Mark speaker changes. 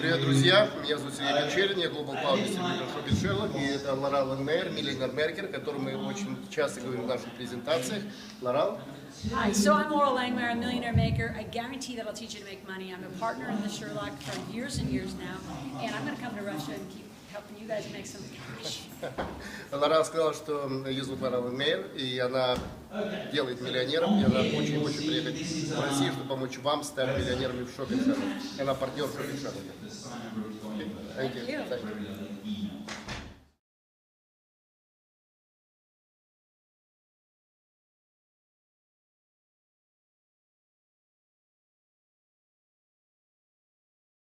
Speaker 1: Привет, друзья! Меня зовут Сергей Печерин, я Global Power Distributor Shopping Sherlock, и это Лорал Мейер, миллионер Меркер, о котором мы очень часто говорим в наших презентациях. Лорал?
Speaker 2: Hi, so I'm Laurel Langmeyer, a millionaire maker. I guarantee that I'll teach you to make money. I'm a partner in the Sherlock for years and years now, and
Speaker 1: Лорал сказала, что ее зовут Лорал Мейер, и она делает миллионером, и она очень-очень приехать в Россию, чтобы помочь вам стать миллионерами в шопинг Она партнер в шопинг